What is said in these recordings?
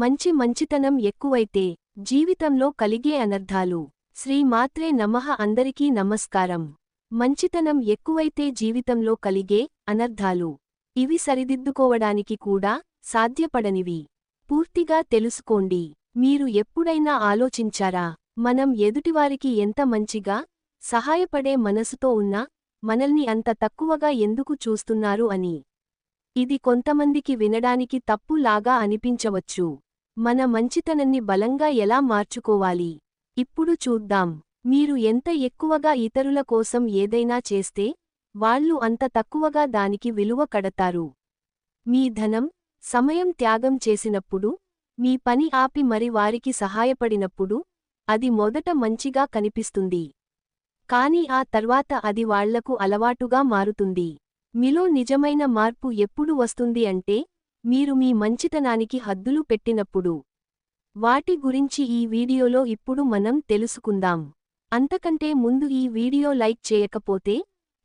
మంచి మంచితనం ఎక్కువైతే జీవితంలో కలిగే అనర్థాలు. శ్రీమాత్రే నమః అందరికీ నమస్కారం. మంచితనం ఎక్కువైతే జీవితంలో కలిగే అనర్థాలు. ఇవి సరిదిద్దుకోవడానికి కూడా సాధ్యపడనివి. పూర్తిగా తెలుసుకోండి. మీరు ఎప్పుడైనా ఆలోచించారా? మనం ఎదుటివారికి ఎంత మంచిగా సహాయపడే మనసుతో ఉన్నా మనల్ని అంత తక్కువగా ఎందుకు చూస్తున్నారు అని. ఇది కొంతమందికి వినడానికి తప్పు లాగా అనిపించవచ్చు. మన మంచితనాన్ని బలంగా ఎలా మార్చుకోవాలి? ఇప్పుడు చూద్దాం. మీరు ఎంత ఎక్కువగా ఇతరుల కోసం ఏదైనా చేస్తే వాళ్ళు అంత తక్కువగా దానికి విలువ కడతారు. మీ ధనం సమయం త్యాగం చేసినప్పుడు మీ పని ఆపి మరి వారికి సహాయపడినప్పుడు అది మొదట మంచిగా కనిపిస్తుంది. కాని ఆ తర్వాత అది వాళ్ళకు అలవాటుగా మారుతుంది. మీలో నిజమైన మార్పు ఎప్పుడు వస్తుంది అంటే మీరు మీ మంచితనానికి హద్దులు పెట్టినప్పుడు. వాటి గురించి ఈ వీడియోలో ఇప్పుడు మనం తెలుసుకుందాం. అంతకంటే ముందు ఈ వీడియో లైక్ చేయకపోతే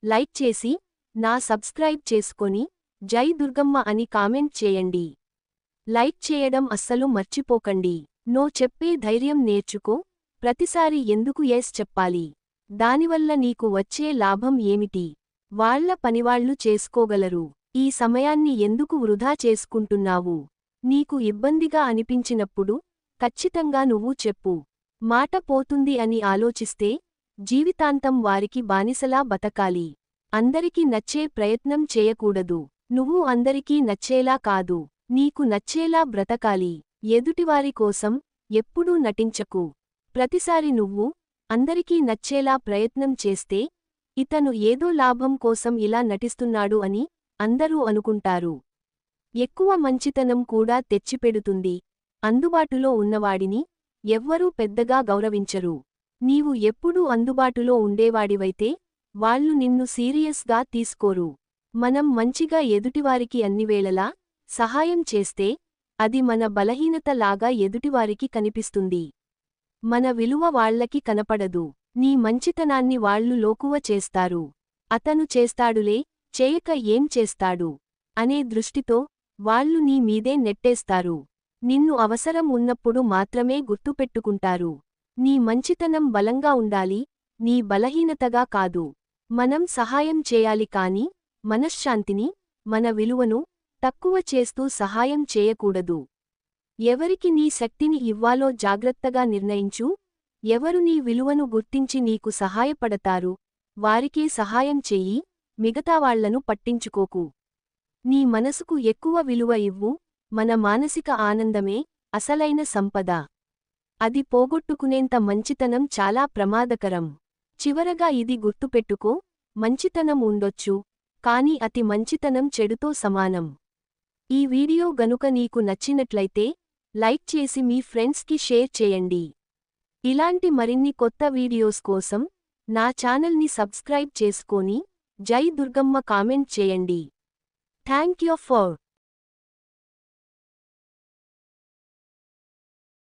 లైక్ చేసి నా సబ్స్క్రైబ్ చేసుకొని జై దుర్గమ్మ అని కామెంట్ చేయండి. లైక్ చేయడం అస్సలు మర్చిపోకండి. నో చెప్పే ధైర్యం నేర్చుకో. ప్రతిసారి ఎందుకు ఎస్ చెప్పాలి? దానివల్ల నీకు వచ్చే లాభం ఏమిటి? వాళ్ళ పనివాళ్ళు చేసుకోగలరు. ఈ సమయాన్ని ఎందుకు వృధా చేసుకుంటున్నావు? నీకు ఇబ్బందిగా అనిపించినప్పుడు ఖచ్చితంగా నువ్వు చెప్పు. మాట పోతుంది అని ఆలోచిస్తే జీవితాంతం వారికి బానిసలా బతకాలి. అందరికీ నచ్చే ప్రయత్నం చేయకూడదు. నువ్వు అందరికీ నచ్చేలా కాదు. నీకు నచ్చేలా బ్రతకాలి. ఎదుటివారి కోసం ఎప్పుడూ నటించకు. ప్రతిసారి నువ్వు అందరికీ నచ్చేలా ప్రయత్నం చేస్తే ఇతను ఏదో లాభం కోసం ఇలా నటిస్తున్నాడు అని అందరూ అనుకుంటారు. ఎక్కువ మంచితనం కూడా తెచ్చిపెడుతుంది. అందుబాటులో ఉన్నవాడిని ఎవ్వరూ పెద్దగా గౌరవించరు. నీవు ఎప్పుడూ అందుబాటులో ఉండేవాడివైతే వాళ్ళు నిన్ను సీరియస్గా తీసుకోరు. మనం మంచిగా ఎదుటివారికి అన్నివేళలా సహాయం చేస్తే అది మన బలహీనత లాగా ఎదుటివారికి కనిపిస్తుంది. మన విలువ వాళ్ళకి కనపడదు. నీ మంచితనాన్ని వాళ్ళు లోకువ చేస్తారు. అతను చేస్తాడులే చేయక ఏం చేస్తాడు? అనే దృష్టితో వాళ్ళు నీ మీదే నెట్టేస్తారు. నిన్ను అవసరం ఉన్నప్పుడు మాత్రమే గుర్తుపెట్టుకుంటారు. నీ మంచితనం బలంగా ఉండాలి నీ బలహీనతగా కాదు. మనం సహాయం చేయాలి కాని మనశ్శాంతిని మన విలువను తక్కువ చేస్తూ సహాయం చేయకూడదు. ఎవరికి నీ శక్తిని ఇవ్వాలో జాగ్రత్తగా నిర్ణయించు. ఎవరు నీ విలువను గుర్తించి నీకు సహాయపడతారు వారికే సహాయం చెయ్యి. మిగతావాళ్ళను పట్టించుకోకు. నీ మనసుకు ఎక్కువ విలువ ఇవ్వు మన మానసిక ఆనందమే అసలైన సంపద. అది పోగొట్టుకునేంత మంచితనం చాలా ప్రమాదకరం. చివరగా ఇది గుర్తుపెట్టుకో మంచితనం ఉండొచ్చు కాని అతి మంచితనం చెడుతో సమానం. ఈ వీడియో గనుక నీకు నచ్చినట్లయితే లైక్ చేసి మీ ఫ్రెండ్స్కి షేర్ చేయండి. ఇలాంటి మరిన్ని కొత్త వీడియోస్ కోసం నా ఛానల్ని సబ్స్క్రైబ్ చేసుకొని జై దుర్గమ్మ కామెంట్ చేయండి. Thank you for